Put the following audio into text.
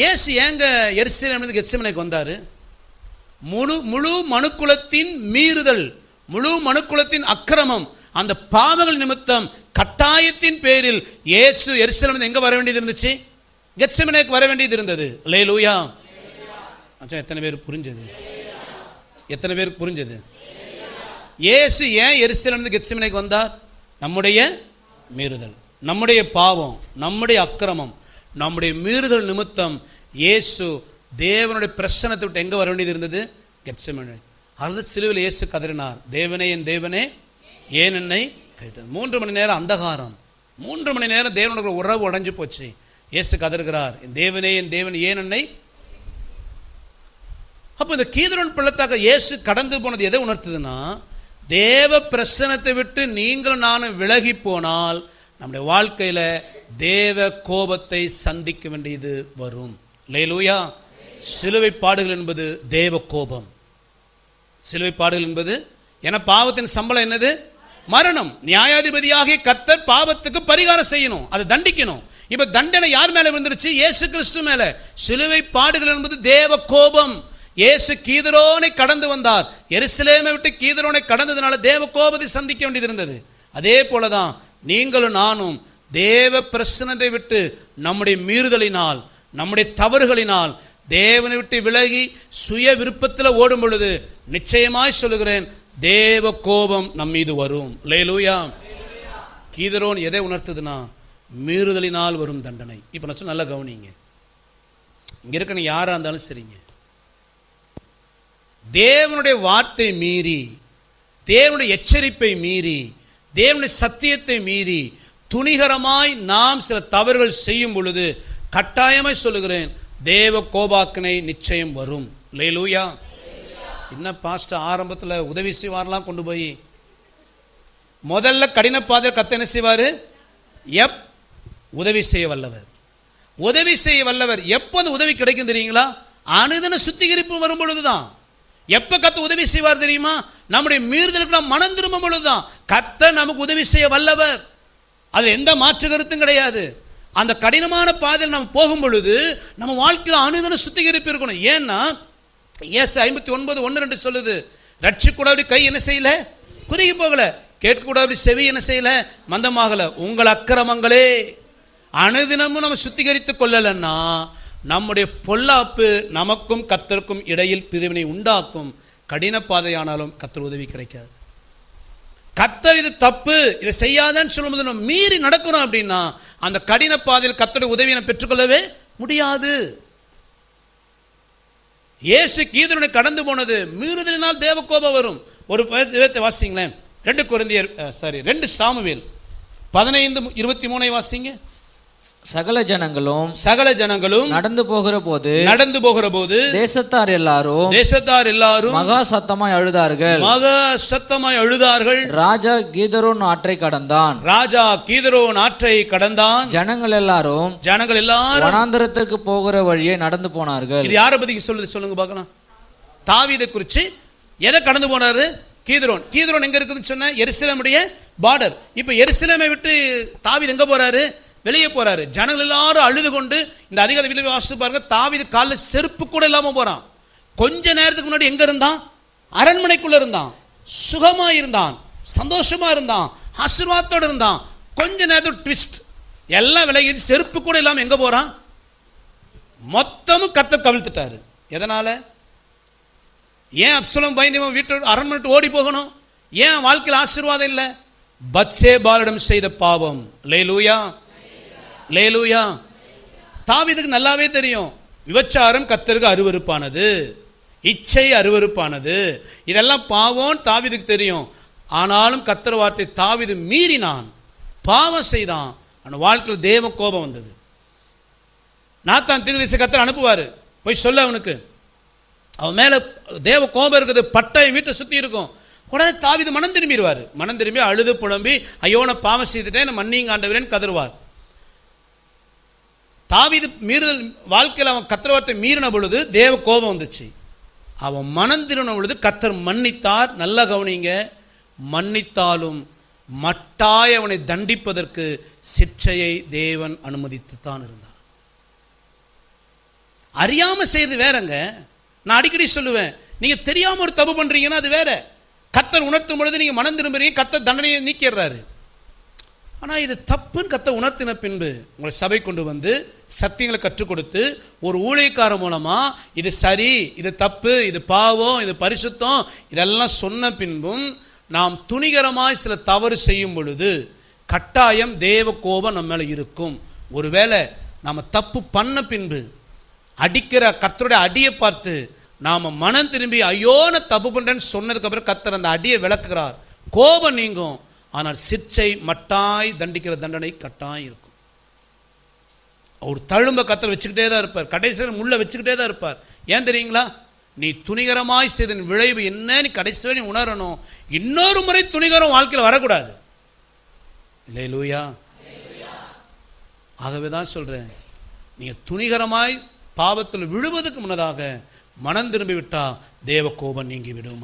இயேசு ஏங்க எரிசிலேமிலிருந்து கெட்சிமனைக்கு வந்தார்? முழு முழு மனுக்குலத்தின் மீறுதல் முழு மனுக்குலத்தின் அக்கிரமம் அந்த பாவங்கள் நிமித்தம் கட்டாயத்தின் பேரில் இயேசு எரிசலம் எங்க வர வேண்டியது இருந்துச்சு? கெத்செமனேக்கு வர வேண்டியது இருந்தது. லேலூயா அச்சா எத்தனை பேர் புரிஞ்சது? எத்தனை பேருக்கு புரிஞ்சது? இயேசு ஏன் எருசலேமிலிருந்து கெத்செமனேக்கு வந்தார்? நம்முடைய மீறுதல் நம்முடைய பாவம் நம்முடைய அக்கிரமம் நம்முடைய மீறுதல் நிமித்தம் இயேசு தேவனுடைய பிரசனத்தை விட்டு எங்கே வர வேண்டியது இருந்தது? கெட்சமனை அல்லது சிலுவில் இயேசு கதறினார். தேவனே என் தேவனே ஏன் என்னை கைவிட்டார் மூன்று மணி நேரம் அந்தகாரம். மூன்று மணி நேரம் தேவனுடைய உறவு உடைஞ்சு போச்சு. இயேசு கதறுகிறார். என் தேவனே என் தேவன் ஏன் என்னை? அப்போ இந்த கீதரன் பள்ளத்தாக்க இயேசு கடந்து போனது எதை உணர்த்துதுன்னா தேவ பிரசனத்தை விட்டு நீங்களும் நானும் விலகி போனால் நம்முடைய வாழ்க்கையில் தேவ கோபத்தை சந்திக்க வேண்டியது வரும். லேலூயா சிலுவை பாடுகள் என்பது தேவ கோபம். சிலுவை பாடுகள் என்பது என பாவத்தின் சம்பளம் என்னது? மரணம். நியாயாதிபதியாகிய கத்தர் பாவத்துக்கு பரிகாரம் செய்யணும். அதை தண்டிக்கணும். இப்ப தண்டனை யார் மேல விழுந்துருச்சு? இயேசு கிறிஸ்து மேல. சிலுவை பாடுகள் என்பது தேவ கோபம். இயேசு கீதரோனை கடந்து வந்தார். எருசலேமை விட்டு கீதரோனை கடந்ததுனால தேவ கோபத்தை சந்திக்க வேண்டியது இருந்தது. அதே போலதான் நீங்களும் நானும் தேவ பிரசனத்தை விட்டு நம்முடைய மீறுதலினால் நம்முடைய தவறுகளினால் தேவனை விட்டு விலகி சுய விருப்பத்தில் ஓடும் பொழுது நிச்சயமாய் சொல்லுகிறேன் தேவ கோபம் நம் மீது வரும். லேலூயா கீதரோன் எதை உணர்த்துதுன்னா மீறுதலினால் வரும் தண்டனை. இப்போ நான் நல்லா கவனிங்க. இங்கே இருக்க யாராக இருந்தாலும் சரிங்க. தேவனுடைய வார்த்தை மீறி தேவனுடைய எச்சரிப்பை மீறி தேவனுடைய சத்தியத்தை மீறி துணிகரமாய் நாம் சில தவறுகள் செய்யும் பொழுது கட்டாயமாய் சொல்லுகிறேன் தேவ கோபாக்கினை நிச்சயம் வரும். லேலூயா என்ன பாஸ்ட் ஆரம்பத்தில் உதவி செய்வார்லாம் கொண்டு போய்? முதல்ல கடின பாதையில் கத்த என்ன செய்வார்? எப் உதவி செய்ய வல்லவர். உதவி செய்ய வல்லவர். எப்போ அந்த உதவி கிடைக்கும் தெரியுங்களா? அனுதின சுத்திகரிப்பு வரும் பொழுதுதான். எப்போ கத்த உதவி செய்வார் தெரியுமா? நம்முடைய மீறுதலுக்கு நாம் மனம் திரும்பும் பொழுது தான் கத்த நமக்கு உதவி செய்ய வல்லவர். அதில் எந்த மாற்று கருத்தும் கிடையாது. அந்த கடினமான பாதையில் நம்ம போகும் பொழுது நம்ம வாழ்க்கையில் அனுதின சுத்திகரிப்பு இருக்கணும். ஏன்னா ஏசு ஐம்பத்தி ஒன்பது ஒன்று ரெண்டு சொல்லுது ரட்சிக்கூடாது கை என்ன செய்யல? குறுகி போகலை. கேட்கக்கூடாது செவி என்ன செய்யலை? மந்தமாகலை. உங்கள் அக்கிரமங்களே. அனுதினமும் நம்ம சுத்திகரித்து கொள்ளலைன்னா நம்முடைய பொல்லாப்பு நமக்கும் கத்தருக்கும் இடையில் பிரிவினை உண்டாக்கும். கடின பாதையானாலும் கத்தர் உதவி கிடைக்காது. கத்தர் இது தப்பு இதை செய்யாதன்னு சொல்லும்போது நம்ம மீறி நடக்கிறோம் அப்படின்னா அந்த கடின பாதையில் கத்தருடைய உதவியை நம்ம பெற்றுக்கொள்ளவே முடியாது. இயேசு கீதரனை கடந்து போனது மீறுதலினால் தேவக்கோபம் வரும். ஒரு விதத்தை வாசிங்களேன். ரெண்டு குழந்தையர் சாரி ரெண்டு சாமுவேல். பதினைந்து இருபத்தி மூணை வாசிங்க. சகல ஜனங்களும் சகல ஜனங்களும் நடந்து போகிற போது நடந்து போகிற போது தேசத்தார் எல்லாரும் தேசத்தார் எல்லாரும் மகா சத்தமாய் அழுதார்கள். மக சத்தமாய் அழுதார்கள். ராஜா கீதரோன் ஆற்றை கடந்தான். ராஜா கீதரோ நாற்றை கடந்தான். ஜனங்கள் எல்லாரும் ஜனங்கள் எல்லாரும் வனாந்தரத்திற்கு போகிற வழியே நடந்து போனார்கள். இது யாரை பத்தி சொல்லுது சொல்லுங்க பார்க்கலாம். தாவீதை குறித்து எதை கடந்து போனாரு? கீதரோன். கீதரோன் எங்க இருக்குதுன்னு சொன்ன? எருசலேமுடைய பார்டர் இப்போ எருசலேமை விட்டு தாவீது எங்க போறாரு? வெளியே போறாரு. ஜனங்கள் எல்லாரும் அழுது கொண்டு இந்த அதிகார விளைவு வாசித்து பாருங்க. தாவீது காலில் செருப்பு கூட இல்லாமல் போறான். கொஞ்ச நேரத்துக்கு முன்னாடி எங்க இருந்தான்? அரண்மனைக்குள்ள இருந்தான். சுகமா இருந்தான். சந்தோஷமா இருந்தான். ஆசீர்வாதத்தோட இருந்தான். கொஞ்ச நேரத்துக்கு ட்விஸ்ட் எல்லாம் விலகி செருப்பு கூட இல்லாமல் எங்க போறான்? மொத்தமும் கத்த கவிழ்த்துட்டாரு. எதனால? ஏன் அப்சலம் பயந்தவன் வீட்டை அரண்மனைட்டு ஓடி போகணும்? ஏன் வாழ்க்கையில் ஆசீர்வாதம் இல்லை? பத்சே பாலிடம் செய்த பாவம். லேலூயா லேலூயா. தாவிதுக்கு நல்லாவே தெரியும். விபச்சாரம் கத்தருக்கு அருவருப்பானது. இச்சை அருவருப்பானது. இதெல்லாம் பாவம் தாவிதுக்கு தெரியும். ஆனாலும் கத்தர் வார்த்தை தாவீது மீறினான். பாவம் செய்தான். அந்த வாழ்க்கையில் தேவ கோபம் வந்தது. நாத்தான் திருதிசை கத்தர் அனுப்புவார். போய் சொல்ல அவனுக்கு. அவன் மேலே தேவ கோபம் இருக்குது. பட்டாயம் வீட்டை சுற்றி இருக்கும். உடனே தாவிது மனம் திரும்பிடுவார். மனம் திரும்பி அழுது புலம்பி ஐயோ நான் பாவம் செய்துட்டேன். நான் மன்னிங்க ஆண்டவரேன்னு கதறுவார். தாவிது மீறுதல் வாழ்க்கையில் அவன் கத்திரவார்த்தை மீறின பொழுது தேவ கோபம் வந்துச்சு. அவன் மனம் திருன பொழுது கத்தர் மன்னித்தார். நல்லா கவனிங்க. மன்னித்தாலும் மட்டாய் அவனை தண்டிப்பதற்கு சிற்றையை தேவன் அனுமதித்து தான் இருந்தார். அறியாமல் செய்யறது வேறங்க. நான் அடிக்கடி சொல்லுவேன். நீங்கள் தெரியாமல் ஒரு தப்பு பண்ணுறீங்கன்னா அது வேற. கத்தர் உணர்த்தும் பொழுது நீங்கள் மனம் திரும்புறீங்க கத்தர் தண்டனையை நீக்கிடுறாரு. ஆனால் இது தப்புன்னு கத்த உணர்த்தின பின்பு உங்களை சபை கொண்டு வந்து சத்தியங்களை கற்றுக் கொடுத்து ஒரு ஊழியக்காரர் மூலமாக இது சரி இது தப்பு இது பாவம் இது பரிசுத்தம் இதெல்லாம் சொன்ன பின்பும் நாம் துணிகரமாய் சில தவறு செய்யும் பொழுது கட்டாயம் தேவ கோபம் நம்ம மேலே இருக்கும். ஒருவேளை நாம் தப்பு பண்ண பின்பு அடிக்கிற கத்தருடைய அடியை பார்த்து நாம் மனம் திரும்பி ஐயோன தப்பு பண்ணுறேன்னு சொன்னதுக்கப்புறம் கத்தர் அந்த அடியை விளக்குகிறார். கோபம் நீங்கும். ஆனால் சிற்சை மட்டாய் தண்டிக்கிற தண்டனை கட்டாயம் இருக்கும். அவர் தழும்ப கத்தர் வச்சுக்கிட்டே தான் இருப்பார். கடைசியில் முள்ள வச்சுக்கிட்டே தான் இருப்பார். ஏன் தெரியுங்களா? நீ துணிகரமாய் செய்தன் விளைவு என்ன நீ கடைசி வரை நீ உணரணும். இன்னொரு முறை துணிகரம் வாழ்க்கையில் வரக்கூடாது. இல்லை லூயா ஆகவே தான் சொல்கிறேன் நீங்கள் துணிகரமாய் பாவத்தில் விழுவதற்கு முன்னதாக மனம் திரும்பிவிட்டால் தேவ கோபம் நீங்கி விடும்